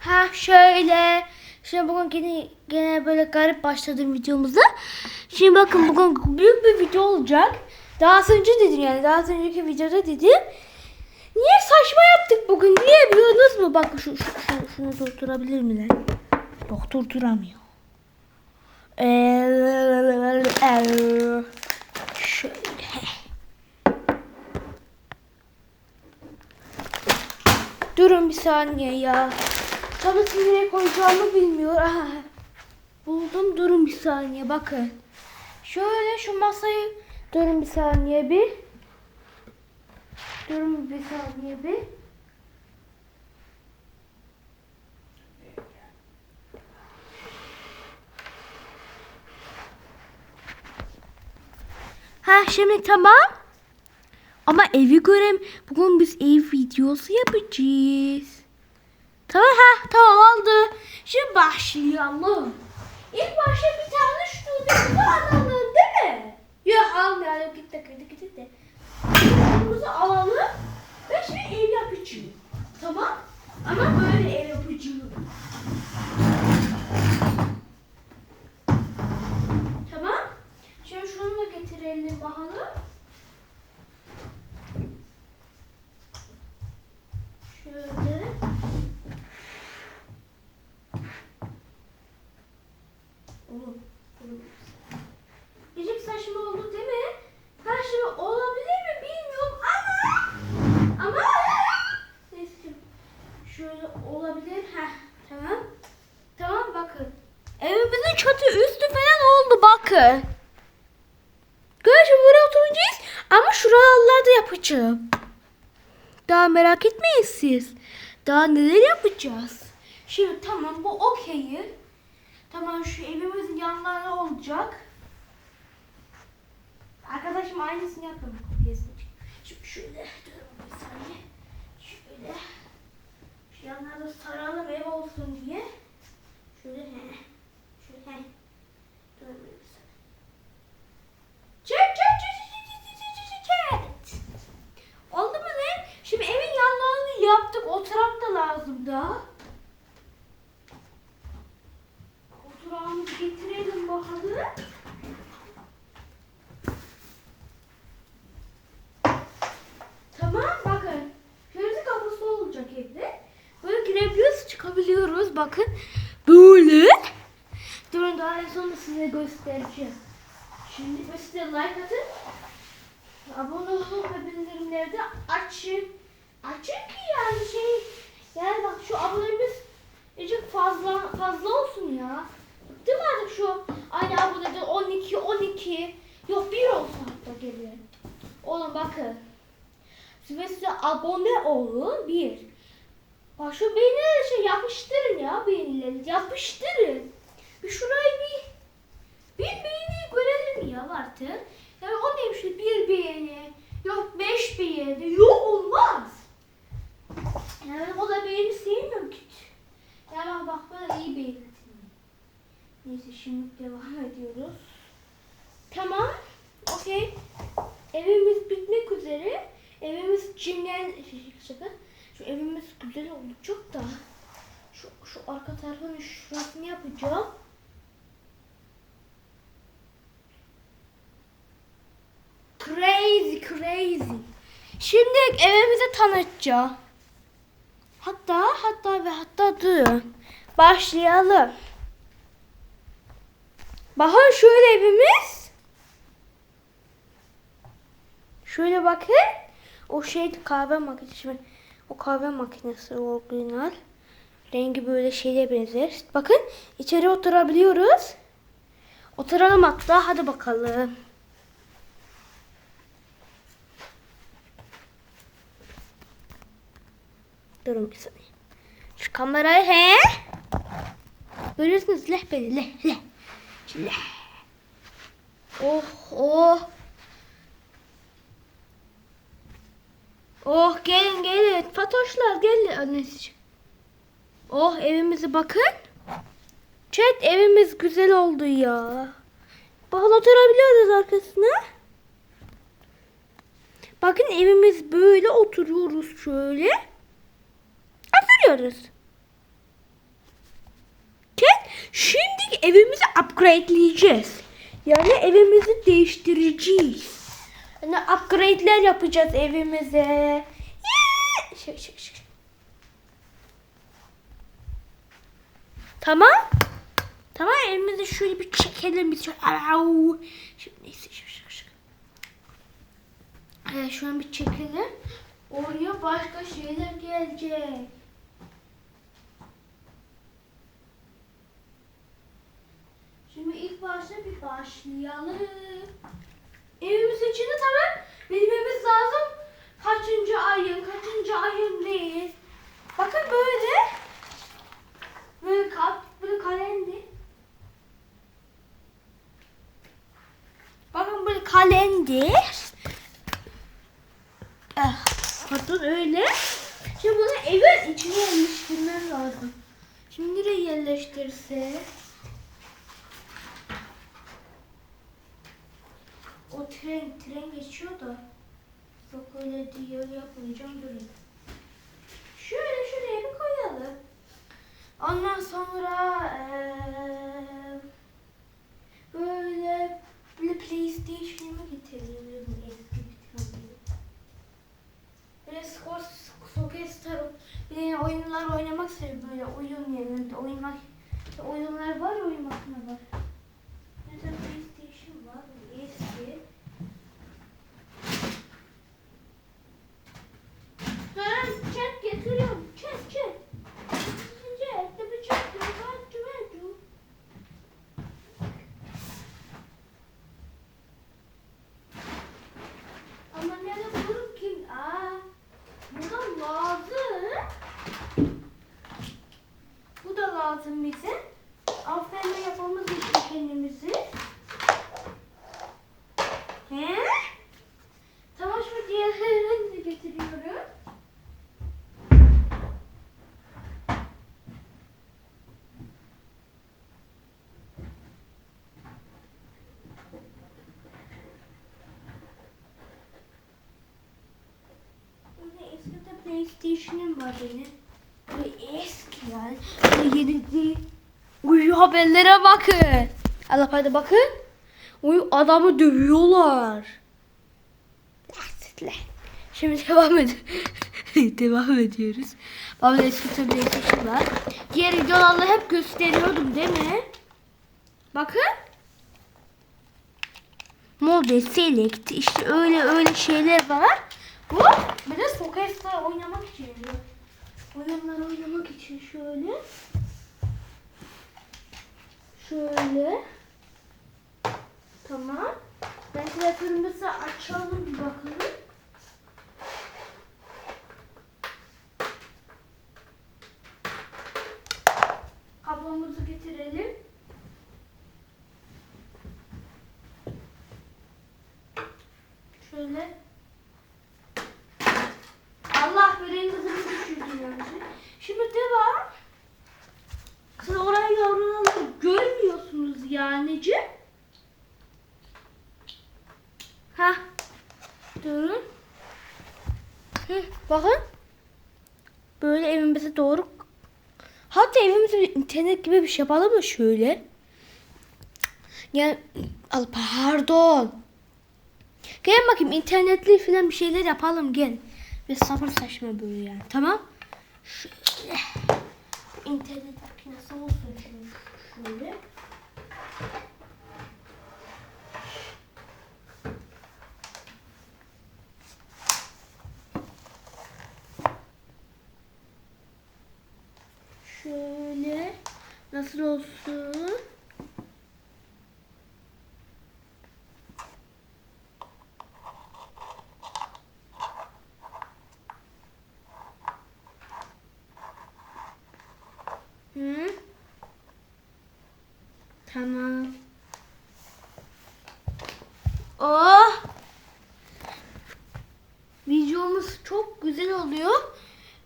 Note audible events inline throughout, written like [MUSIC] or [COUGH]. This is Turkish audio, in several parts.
Ha şöyle. Şimdi bugün gene, gene böyle garip başladım videomuza. Şimdi bakın bugün büyük bir video olacak. Daha önce dedim yani daha önceki videoda dedim. Niye saçma yaptık bugün? Niye biliyorsunuz mu? Bak şu, şu, şu şunu durdurabilir mi lan? Yok durduramıyor. Şöyle. Durun bir saniye ya. Tableti nereye koyacağımı bilmiyor. Aha. Buldum durun bir saniye bakın. Şöyle şu masayı durun bir saniye bir. Durun bir saniye bir. Ha şimdi tamam. Ama evi görem. Bugün biz ev videosu yapacağız. Tamam ha tamam oldu. Şimdi başlayalım. İlk başta bir tane stüdyomuzu alalım değil mi? Yok almayalım git de git git de. Stüdyomuzu alalım ve şimdi ev yapacağım. Tamam? Ama böyle ev yapacağım. Tamam. Şimdi şunu da getirelim bakalım. Şöyle. Oğlum. saçma oldu değil mi? Ha şimdi olabilir mi bilmiyorum ama ama neyse şöyle olabilir. Ha tamam. Tamam bakın. Evimizin çatı üstü falan oldu bakın. Gerçi buraya oturacağız ama şuralarda yapacağım. Daha merak etmeyin siz. Daha neler yapacağız? Şimdi tamam bu okeyi. Tamam şu evimizin yanları olacak. Arkadaşım aynısını yaptım. Şimdi şöyle durun bir saniye. Şöyle. Şu yanlarda saralım ev olsun diye. Şöyle he. Şöyle he. Durun bir saniye. Çek çek çek çek çek çek çek çek çek. Oldu mu ne? Şimdi evin yanlarını yaptık. Oturak da lazım da. Oturağımızı getirelim bakalım. Tamam bakın. Şöyle kapısı olacak evde. Böyle girebiliyoruz çıkabiliyoruz. Bakın. Böyle. Durun daha en sonunda size göstereceğim. Şimdi size like atın. Abone olun ve bildirimleri de açın. Açın ki yani şey yani bak şu abonemiz azıcık fazla fazla olsun ya. Bıktım artık şu aynı abonede 12 12 yok bir olsun hatta geliyor. Oğlum bakın. Size size abone olun bir. Bak şu beğenileri şey yapıştırın ya beğenileri yapıştırın. Bir şurayı bir bir beğeni görelim ya artık. Yani o neymiş bir beğeni, yok beş beğeni, yok olmaz. Yani o da beğeni sevmiyorum ki. Yani bak böyle iyi beğeni. Neyse şimdi devam ediyoruz. Tamam. Okey. Evimiz bitmek üzere. Evimiz cimlen... Şu evimiz güzel çok da. Şu, şu arka tarafın şurasını yapacağım. Şimdi evimizi tanıtacağım. Hatta hatta ve hatta dur. Başlayalım. Bakın şöyle evimiz. Şöyle bakın. O şey kahve makinesi. O kahve makinesi orijinal. Rengi böyle şeye benzer. Bakın içeri oturabiliyoruz. Oturalım hatta. Hadi bakalım. Durun bir saniye. Şu kamerayı he? Görüyorsunuz leh beni leh leh. Leh. Oh oh. Oh gelin gelin. Fatoşlar gelin anneciğim. Oh evimizi bakın. Chat evimiz güzel oldu ya. Bakın oturabiliyoruz arkasına. Bakın evimiz böyle oturuyoruz şöyle. Oturuyoruz. evimizi upgradeleyeceğiz. Yani evimizi değiştireceğiz. Yani upgrade'ler yapacağız evimize. Şık şık şık. Tamam. Tamam evimizi şöyle bir çekelim. Şöyle. Au. Şimdi neyse şık şık şık. Evet, şu an bir çekelim. Oraya başka şeyler gelecek. Şimdi ilk başta bir başlayalım. Evimiz içinde tabii bilmemiz lazım. Kaçıncı ayın, kaçıncı ayındayız. Bakın böyle. Böyle kap, böyle kalender. Bakın böyle kalender. Ah, pardon öyle. Şimdi bunu evin içine yerleştirmem lazım. Şimdi nereye yerleştirse? O tren, tren geçiyor da. Yok öyle diye yapmayacağım durun. Şöyle şuraya bir koyalım. Ondan sonra eee böyle böyle PlayStation'ımı getirelim eski bir tane. Böyle skor sokestar bir oyunlar oynamak istedim böyle oyun yerinde oynamak oyunlar var ya oyun makine var. Mesela PlayStation var eski. Ben çek getiriyorum. Çek çek. Çek tabii çek. Ben çek. Ama nerede bulurum ki? Aa, bu da lazım. Bu da lazım bize. Aferin yapmamız için kendimizi. He? Tamam şimdi diğerlerini de getiriyorum. Böyle eski de PlayStation'ım var benim. Böyle eski yani. Yeni değil. Uyu haberlere bakın. Allah hadi bakın. Uyu adamı dövüyorlar. Lastikle. Şimdi devam ed [LAUGHS] devam ediyoruz. Babamın eski PlayStation var. Diğer videolarda hep gösteriyordum değil mi? Bakın. Mode Select işte öyle öyle şeyler var. Bu bir de sokakta oynamak için. Oyunlar oynamak için şöyle. Şöyle. Tamam. Ben telefonumuzu açalım bir bakalım. Kablomuzu getirelim. Şöyle. Allah böreğin kızını düşürdü yani. Şimdi devam. Siz orayı yavruları görmüyorsunuz yanıcı. Ha. Durun. Hı, bakın. Böyle evimize doğru. Hatta evimize bir internet gibi bir şey yapalım mı şöyle? Gel. Al pardon. Gel bakayım internetli falan bir şeyler yapalım gel. Ve sabır saçma böyle yani. Tamam. Şöyle. İnternet makinesi olsun şöyle. şöyle. Şöyle. Nasıl olsun? Hı? Tamam. Oh! Videomuz çok güzel oluyor.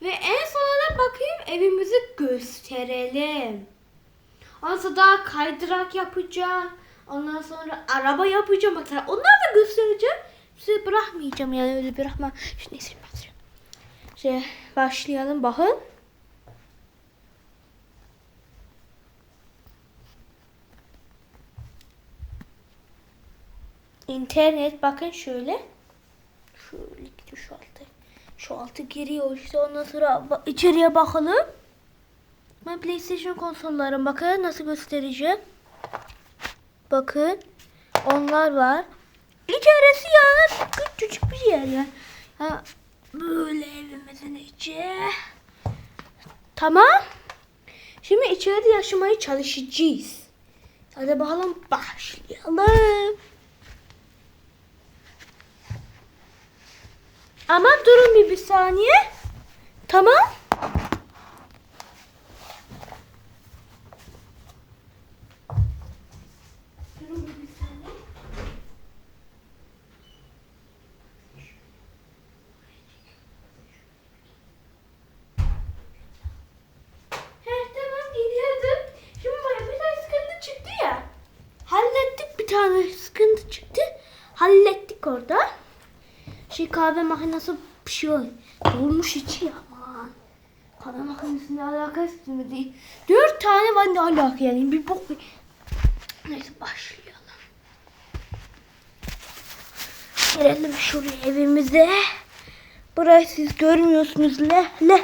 Ve en sonunda bakayım evimizi gösterelim. Ondan sonra daha kaydırak yapacağım. Ondan sonra araba yapacağım. Mesela onları da göstereceğim. Size bırakmayacağım yani öyle bırakma. Şimdi neyse Şimdi şey, başlayalım bakın. İnternet bakın şöyle. Şöyle gidiyor şu an. Şu altı giriyor işte ondan sonra ba- içeriye bakalım. Ben PlayStation konsollarım bakın nasıl göstereceğim. Bakın onlar var. İçerisi yani küçücük bir yer ya. Ha, böyle evimizin içi. Tamam. Şimdi içeride yaşamaya çalışacağız. Hadi bakalım başlayalım. Ama durun bir, bir saniye. Tamam. Durun bir, bir saniye. He tamam gidiyordum. Şimdi bana bir tane sıkıntı çıktı ya. Hallettik bir tane sıkıntı çıktı. Hallettik orada. Şey kahve makinesi pişiyor. Dolmuş içi aman. Kahve makinesine alakası mı değil. Dört tane var ne alaka yani bir bok. Neyse başlayalım. Girelim şuraya evimize. Burayı siz görmüyorsunuz le le.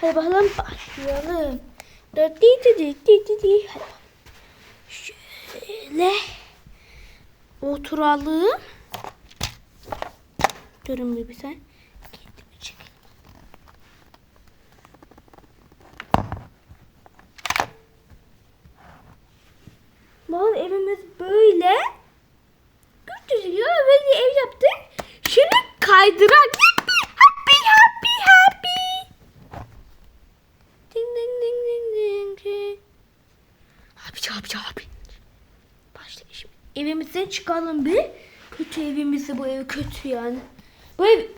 Hadi bakalım başlayalım. Da di di di di di di. Şöyle oturalım. Durun bir sen. Kendimi evimiz böyle. Küçücük ya böyle ev yaptık. Şimdi kaydırak. Happy happy happy. Ding ding ding ding ding ding. Happy happy happy. Başlayalım şimdi. Evimizden çıkalım bir. Kötü evimizi bu ev kötü yani. Bu ev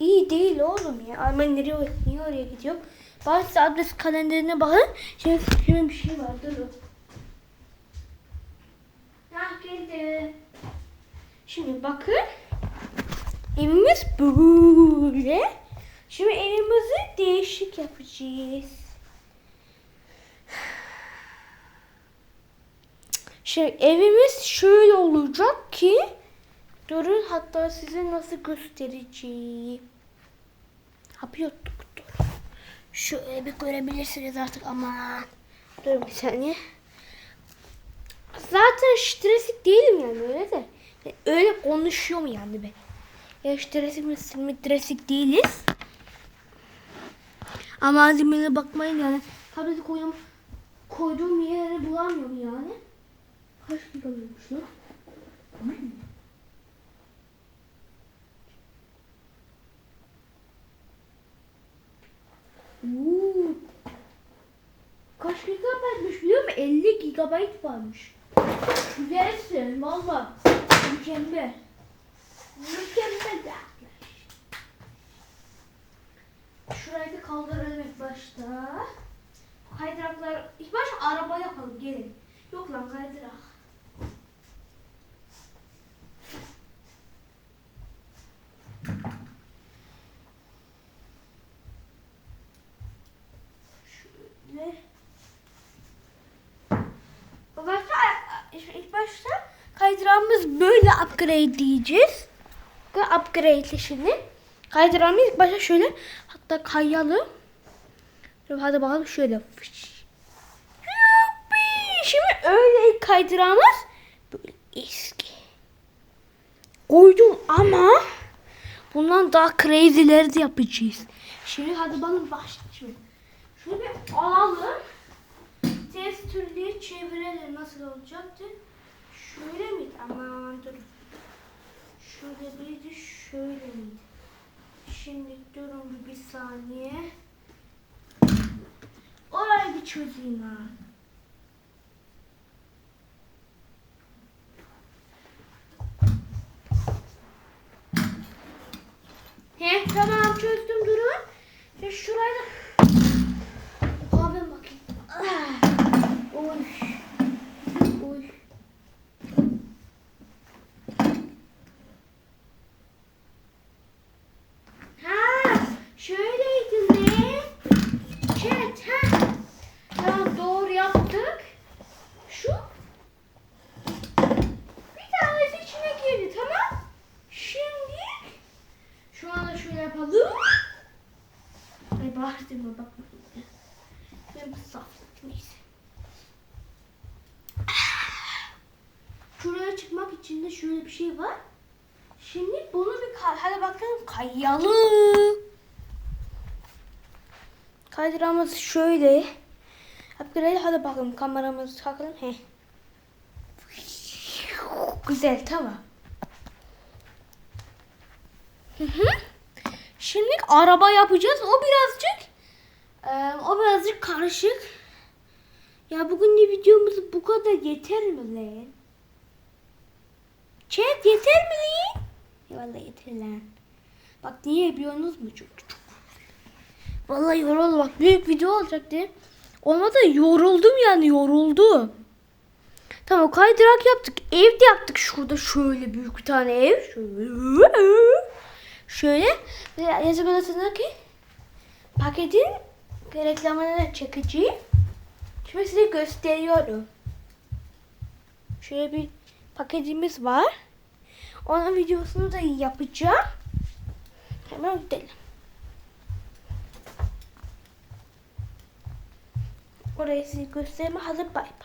iyi değil oğlum ya. Ben nereye, niye oraya gidiyorum? Size adres kalenderine bakın. Şimdi, şimdi bir şey var durun. Ah geldi. Şimdi bakın. Evimiz böyle. Şimdi evimizi değişik yapacağız. Şey evimiz şöyle olacak ki durun hatta size nasıl göstereceğim. Yapıyorduk dur. Şöyle bir görebilirsiniz artık ama durun bir saniye. Zaten stresik değilim yani öyle de. Yani öyle konuşuyorum yani ben. Ya stresik mi stresik değiliz. Ama malzemelere bakmayın yani. Tableti koyduğum, koyduğum yere bulamıyorum yani. Kaç giga olmuş lan? Oo. Kaç gigabaytmış biliyor musun? 50 gigabayt varmış. Güzelsin valla. Mükemmel. Mükemmel de. Şurayı da kaldıralım ilk başta. Kaydıraklar, ilk başta araba yapalım gelin. Yok lan kaydırak. Şöyle. İlk başta, ilk başta kaydırağımız böyle upgrade diyeceğiz. Bu upgrade işini. Kaydırağımız ilk başta şöyle hatta kayalım. Hadi bakalım şöyle. Şimdi öyle ilk böyle eski. Koydum ama bundan daha crazy'leri de yapacağız. Şimdi hadi bakalım başlayalım. Şunu bir alalım. Ters türlü çevirelim nasıl olacaktı? Şöyle miydi? Aman dur. Şöyle miydi? Şöyle miydi? Şimdi durun bir saniye. Orayı bir çözeyim ha. He tamam çözdüm durun. Şimdi şurayı da kahve bakayım. Ah. Oy. Oy. Ha, şöyleydi ne? Chat ha. Tamam doğru yap. bakmayın. ya. Ben bu saf. Neyse. Şuraya çıkmak için de şöyle bir şey var. Şimdi bunu bir hadi bakalım kayalım. Kaydıramız şöyle. Upgrade hadi bakalım kameramızı takalım. He. Güzel tamam. Hı hı. Şimdi araba yapacağız. O birazcık e, o birazcık karışık. Ya bugün de videomuz bu kadar yeter mi lan? Chat yeter mi lan? Vallahi yeter lan. Bak niye yapıyorsunuz mu çok çok. Vallahi yoruldu bak büyük video olacaktı. Olmadı yoruldum yani yoruldum. Tamam kaydırak yaptık. Evde yaptık şurada şöyle büyük bir tane ev. Şöyle. Şöyle. Ve yazık odasında ki paketin reklamını çekeceğim. Şimdi size gösteriyorum. Şöyle bir paketimiz var. Onun videosunu da yapacağım. Hemen gidelim. Orayı size gösterme hazır bay bay.